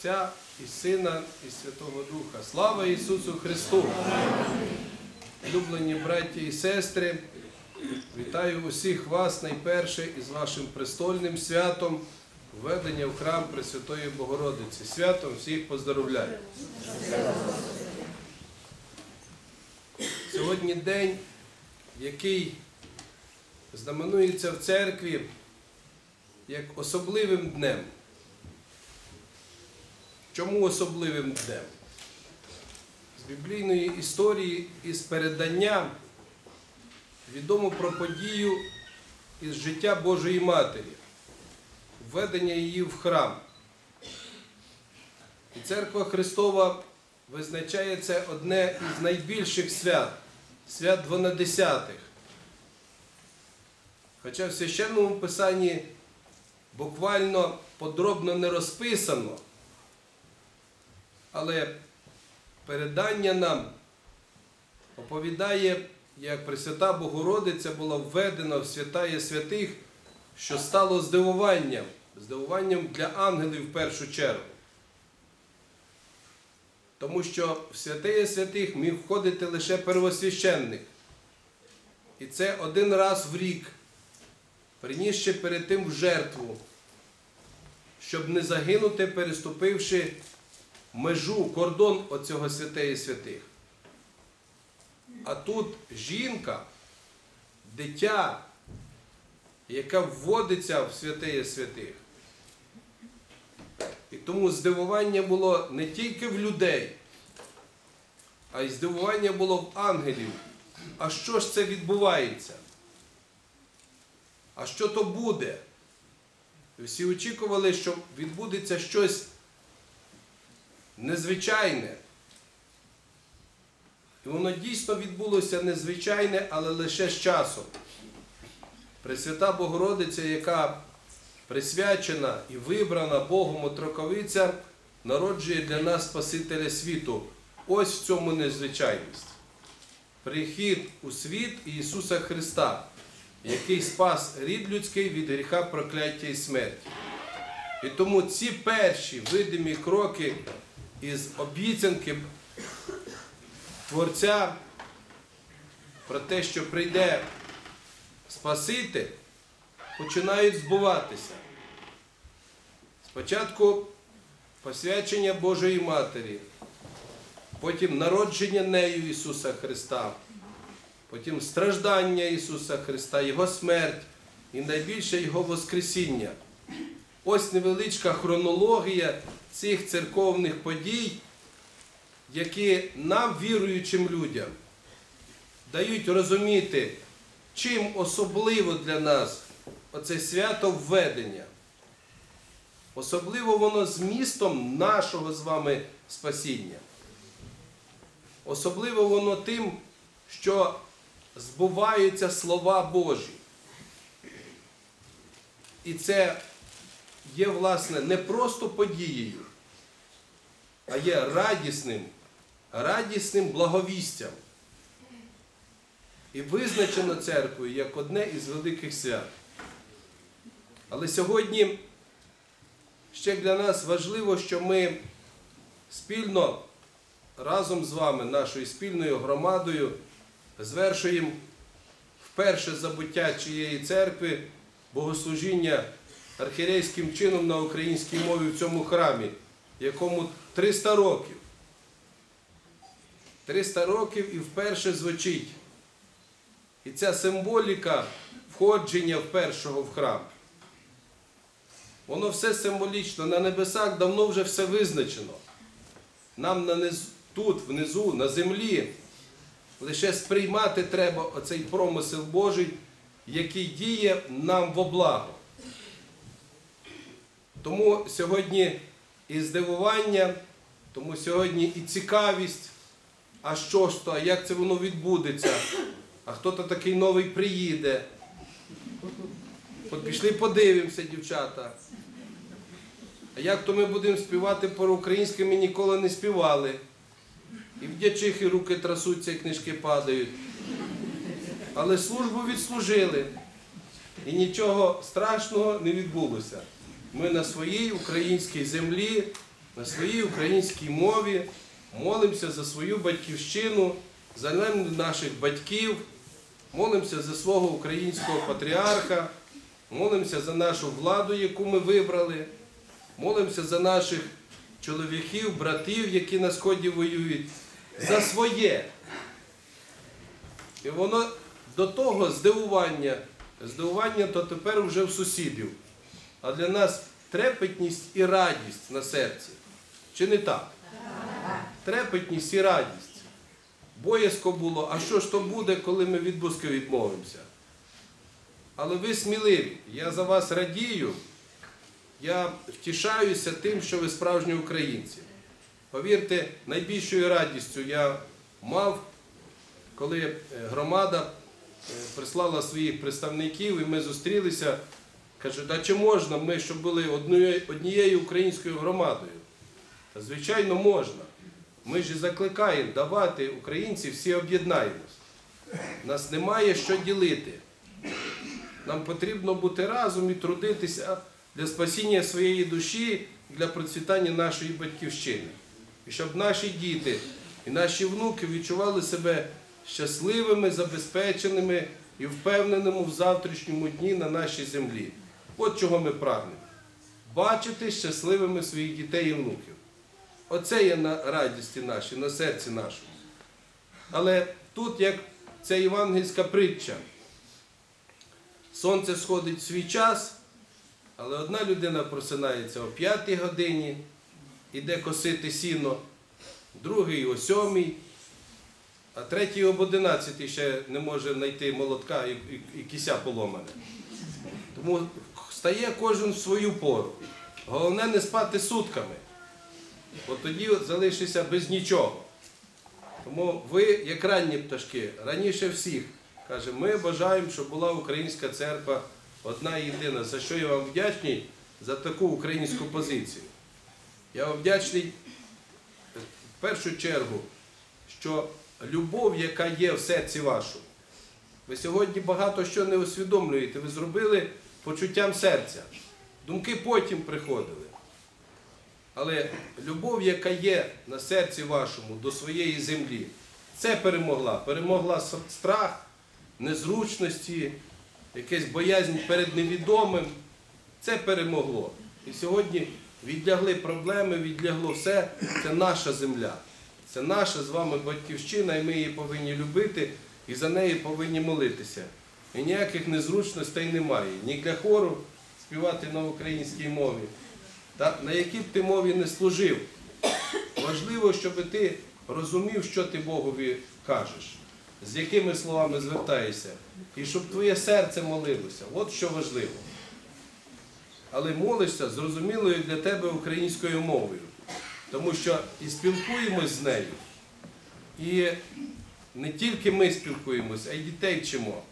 Отця і Сина, і Святого Духа. Слава Ісусу Христу! Люблені браті і сестри, вітаю усіх вас найперше із вашим престольним святом введення в храм Пресвятої Богородиці. Святом всіх поздоровляю. Сьогодні день, який знаменується в церкві як особливим днем. Чому особливим днем? З біблійної історії із передання відомо про подію із життя Божої Матері, введення її в храм. І церква Христова визначає це одне із найбільших свят свят дванадесятих. Хоча в священному писанні буквально подробно не розписано, але передання нам оповідає, як Пресвята Богородиця була введена в святає святих, що стало здивуванням, здивуванням для ангелів в першу чергу. Тому що в святеє святих міг входити лише первосвященник. І це один раз в рік, принісши перед тим в жертву, щоб не загинути, переступивши межу, кордон оцього святеє святих. А тут жінка, дитя, яка вводиться в святеє святих. І тому здивування було не тільки в людей, а й здивування було в ангелів. А що ж це відбувається? А що то буде? Всі очікували, що відбудеться щось незвичайне. І воно дійсно відбулося незвичайне, але лише з часом. Пресвята Богородиця, яка присвячена і вибрана Богом отроковиця, народжує для нас Спасителя світу. Ось в цьому незвичайність. Прихід у світ Ісуса Христа, який спас рід людський від гріха, прокляття і смерті. І тому ці перші видимі кроки із обіцянки Творця про те, що прийде Спаситель, починають збуватися. Спочатку посвячення Божої Матері, потім народження нею Ісуса Христа, потім страждання Ісуса Христа, Його смерть і найбільше Його Воскресіння. Ось невеличка хронологія цих церковних подій, які нам, віруючим людям, дають розуміти, чим особливо для нас оце свято введення. Особливо воно змістом нашого з вами спасіння. Особливо воно тим, що збуваються слова Божі. І це є, власне, не просто подією, а є радісним, радісним благовістям. І визначено церквою як одне із великих свят. Але сьогодні ще для нас важливо, що ми спільно разом з вами, нашою спільною громадою, звершуємо вперше забуття чиєї церкви богослужіння архірейським чином на українській мові в цьому храмі, якому 300 років. 300 років і вперше звучить. І ця символіка входження в першого в храм. Воно все символічно. На небесах давно вже все визначено. Нам на тут, внизу, на землі, лише сприймати треба оцей промисел Божий, який діє нам во благо. Тому сьогодні і здивування, тому сьогодні і цікавість, а що ж то, а як це воно відбудеться, а хто-то такий новий приїде. От пішли подивимося, дівчата. А як то ми будемо співати по-українськи, ми ніколи не співали. І в дячихи руки трасуться, і книжки падають. Але службу відслужили. І нічого страшного не відбулося. Ми на своїй українській землі на своїй українській мові, молимося за свою батьківщину, за наших батьків, молимося за свого українського патріарха, молимося за нашу владу, яку ми вибрали, молимося за наших чоловіків, братів, які на сході воюють, за своє. І воно до того здивування, здивування то тепер вже в сусідів. А для нас трепетність і радість на серці. Чи не так? Трепетність і радість. Боязко було, а що ж то буде, коли ми від Бузьки відмовимося? Але ви сміливі, я за вас радію, я втішаюся тим, що ви справжні українці. Повірте, найбільшою радістю я мав, коли е, громада е, прислала своїх представників і ми зустрілися. Каже, да чи можна ми, щоб були однією, українською громадою? Звичайно, можна. Ми ж закликаємо давати українці, всі об'єднаємось. Нас немає що ділити. Нам потрібно бути разом і трудитися для спасіння своєї душі, для процвітання нашої батьківщини. І щоб наші діти і наші внуки відчували себе щасливими, забезпеченими і впевненими в завтрашньому дні на нашій землі. От чого ми прагнемо. Бачити щасливими своїх дітей і внуків. Оце є на радісті нашій, на серці нашому. Але тут, як ця євангельська притча, сонце сходить в свій час, але одна людина просинається о 5 годині, іде косити сіно, другий о 7, а третій об 11 ще не може знайти молотка і, кися поломане. Тому стає кожен в свою пору. Головне не спати сутками. От тоді залишишся без нічого. Тому ви, як ранні пташки, раніше всіх, каже, ми бажаємо, щоб була українська церква одна і єдина. За що я вам вдячний за таку українську позицію. Я вам вдячний в першу чергу, що любов, яка є в серці вашому, ви сьогодні багато що не усвідомлюєте, ви зробили почуттям серця. Думки потім приходили. Але любов, яка є на серці вашому до своєї землі, це перемогла. Перемогла страх, незручності, якась боязнь перед невідомим. Це перемогло. І сьогодні відлягли проблеми, відлягло все. Це наша земля. Це наша з вами батьківщина, і ми її повинні любити і за неї повинні молитися. І ніяких незручностей немає. Ні для хору співати на українській мові. Та на якій б ти мові не служив, важливо, щоб ти розумів, що ти Богові кажеш, з якими словами звертаєшся, і щоб твоє серце молилося. От що важливо. Але молишся зрозумілою для тебе українською мовою, тому що і спілкуємось з нею, і не тільки ми спілкуємося, а й дітей вчимо.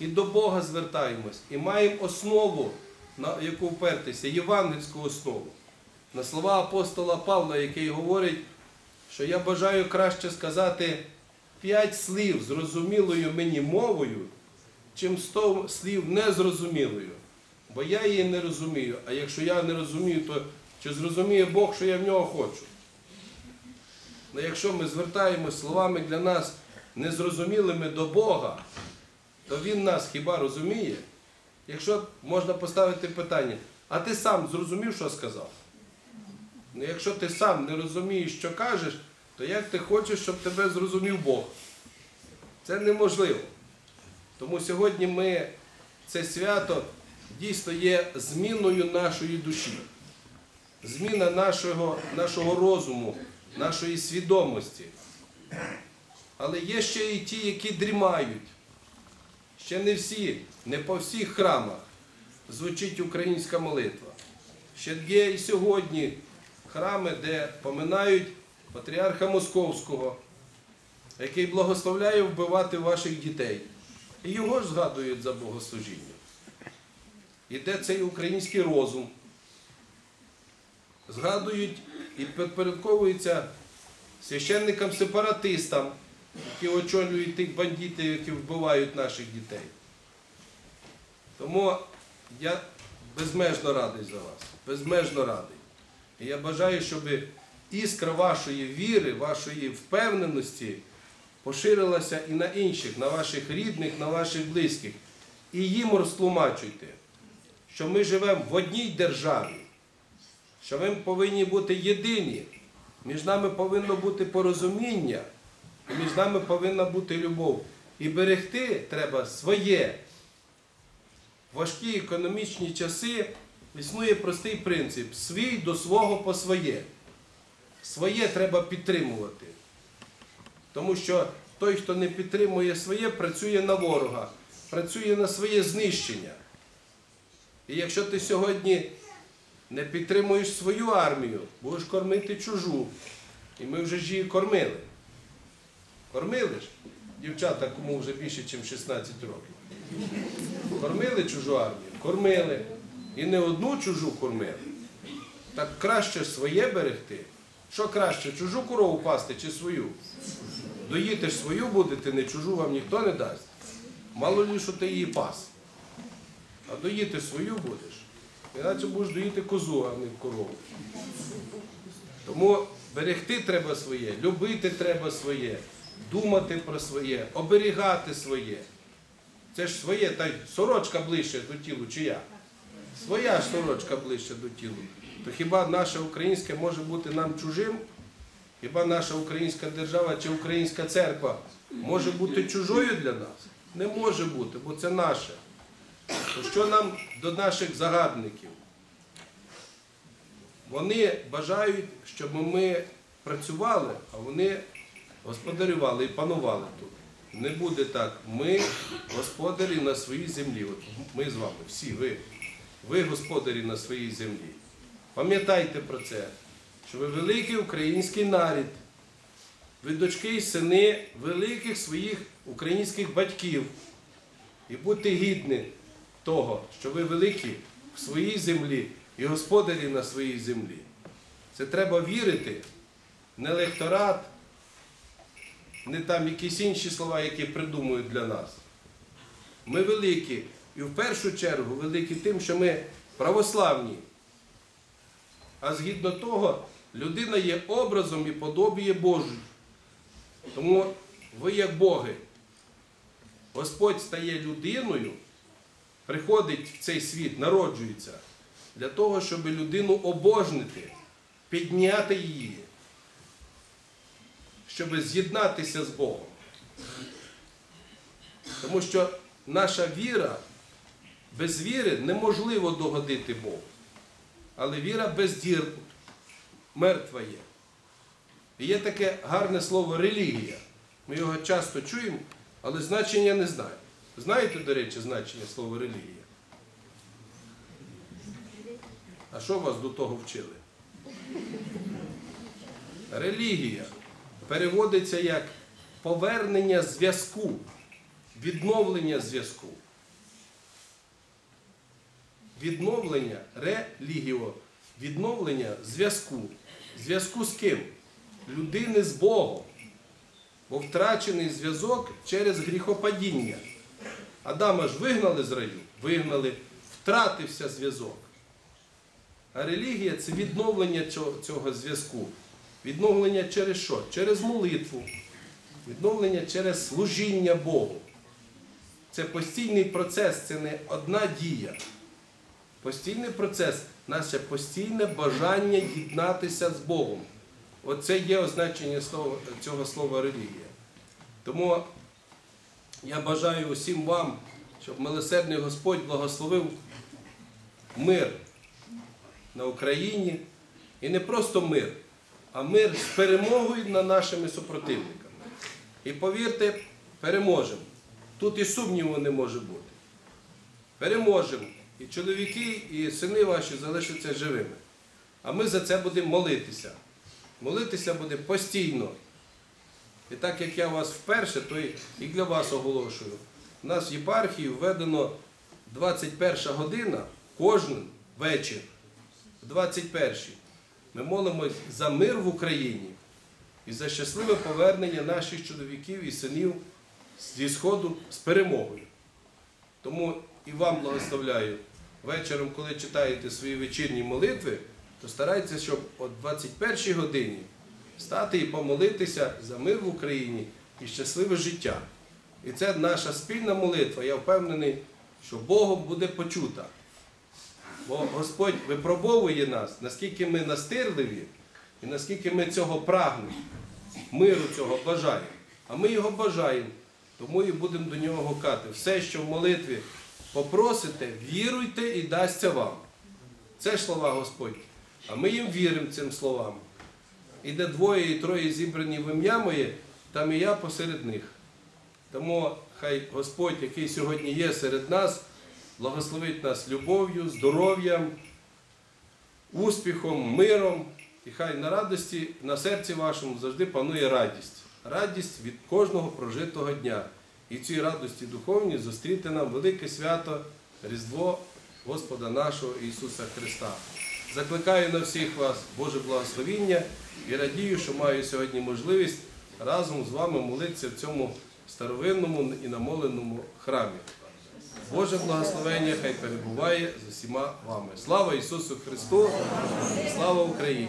І до Бога звертаємось, і маємо основу, на яку впертися, євангельську основу. На слова апостола Павла, який говорить, що я бажаю краще сказати п'ять слів зрозумілою мені мовою, чим сто слів незрозумілою. Бо я її не розумію. А якщо я не розумію, то чи зрозуміє Бог, що я в нього хочу? Ну, якщо ми звертаємось словами для нас незрозумілими до Бога, то Він нас хіба розуміє? Якщо можна поставити питання, а ти сам зрозумів, що сказав? Ну, якщо ти сам не розумієш, що кажеш, то як ти хочеш, щоб тебе зрозумів Бог? Це неможливо. Тому сьогодні ми це свято дійсно є зміною нашої душі, зміна нашого, нашого розуму, нашої свідомості. Але є ще і ті, які дрімають. Ще не всі, не по всіх храмах звучить українська молитва. Ще є і сьогодні храми, де поминають патріарха Московського, який благословляє вбивати ваших дітей. І його ж згадують за богослужіння. І де цей український розум. Згадують і підпорядковуються священникам-сепаратистам, які очолюють тих бандитів, які вбивають наших дітей. Тому я безмежно радий за вас, безмежно радий. І я бажаю, щоб іскра вашої віри, вашої впевненості поширилася і на інших, на ваших рідних, на ваших близьких. І їм розтлумачуйте, що ми живемо в одній державі, що ми повинні бути єдині. Між нами повинно бути порозуміння, і між нами повинна бути любов. І берегти треба своє. В важкі економічні часи існує простий принцип: свій до свого по своє. Своє треба підтримувати. Тому що той, хто не підтримує своє, працює на ворога, працює на своє знищення. І якщо ти сьогодні не підтримуєш свою армію, будеш кормити чужу. І ми вже ж її кормили. Кормили ж? Дівчата, кому вже більше, ніж 16 років. Кормили чужу армію? Кормили. І не одну чужу кормили. Так краще своє берегти. Що краще, чужу корову пасти чи свою? Доїти ж свою будете, не чужу вам ніхто не дасть. Мало лі, що ти її пас. А доїти свою будеш. Іначе будеш доїти козу, а не корову. Тому берегти треба своє, любити треба своє, думати про своє, оберігати своє. Це ж своє, та сорочка ближче до тілу, чи я? Своя ж сорочка ближче до тілу. То хіба наше українське може бути нам чужим? Хіба наша українська держава чи українська церква може бути чужою для нас? Не може бути, бо це наше. То що нам до наших загадників? Вони бажають, щоб ми працювали, а вони господарювали і панували тут. Не буде так. Ми господарі на своїй землі. От ми з вами, всі ви. Ви господарі на своїй землі. Пам'ятайте про це, що ви великий український нарід. Ви дочки і сини великих своїх українських батьків. І будьте гідні того, що ви великі в своїй землі і господарі на своїй землі. Це треба вірити, не лекторат, не там якісь інші слова, які придумують для нас. Ми великі, і в першу чергу великі тим, що ми православні. А згідно того, людина є образом і подобіє Божою. Тому ви, як Боги, Господь стає людиною, приходить в цей світ, народжується, для того, щоб людину обожнити, підняти її, щоб з'єднатися з Богом. Тому що наша віра, без віри неможливо догодити Богу. Але віра без дір мертва є. І є таке гарне слово релігія. Ми його часто чуємо, але значення не знаємо. Знаєте, до речі, значення слова релігія? А що вас до того вчили? Релігія переводиться як повернення зв'язку, відновлення зв'язку. Відновлення релігіо, відновлення зв'язку. Зв'язку з ким? Людини з Богом. Бо втрачений зв'язок через гріхопадіння. Адама ж вигнали з раю, вигнали, втратився зв'язок. А релігія це відновлення цього, зв'язку. Відновлення через що? Через молитву, відновлення через служіння Богу. Це постійний процес, це не одна дія. Постійний процес наше постійне бажання єднатися з Богом. Оце є означення цього слова релігія. Тому я бажаю усім вам, щоб милосердний Господь благословив мир на Україні. І не просто мир, а мир з перемогою над нашими супротивниками. І повірте, переможемо. Тут і сумніву не може бути. Переможемо. І чоловіки, і сини ваші залишаться живими. А ми за це будемо молитися. Молитися буде постійно. І так як я вас вперше, то і для вас оголошую. У нас в єпархії введено 21 година кожен вечір. В 21 ми молимось за мир в Україні і за щасливе повернення наших чоловіків і синів зі Сходу з перемогою. Тому і вам благословляю вечором, коли читаєте свої вечірні молитви, то старайтеся, щоб о 21-й годині стати і помолитися за мир в Україні і щасливе життя. І це наша спільна молитва. Я впевнений, що Богом буде почута. Бо Господь випробовує нас, наскільки ми настирливі і наскільки ми цього прагнемо, миру цього бажаємо. А ми його бажаємо, тому і будемо до нього гукати. Все, що в молитві попросите, віруйте і дасться вам. Це ж слова Господь. А ми їм віримо цим словам. І де двоє і троє зібрані в ім'я моє, там і я посеред них. Тому хай Господь, який сьогодні є серед нас, благословить нас любов'ю, здоров'ям, успіхом, миром. І хай на радості, на серці вашому завжди панує радість. Радість від кожного прожитого дня. І цій радості духовній зустріти нам велике свято Різдво Господа нашого Ісуса Христа. Закликаю на всіх вас Боже благословіння і радію, що маю сьогодні можливість разом з вами молитися в цьому старовинному і намоленому храмі. Боже благословення хай перебуває з усіма вами. Слава Ісусу Христу! Слава Україні!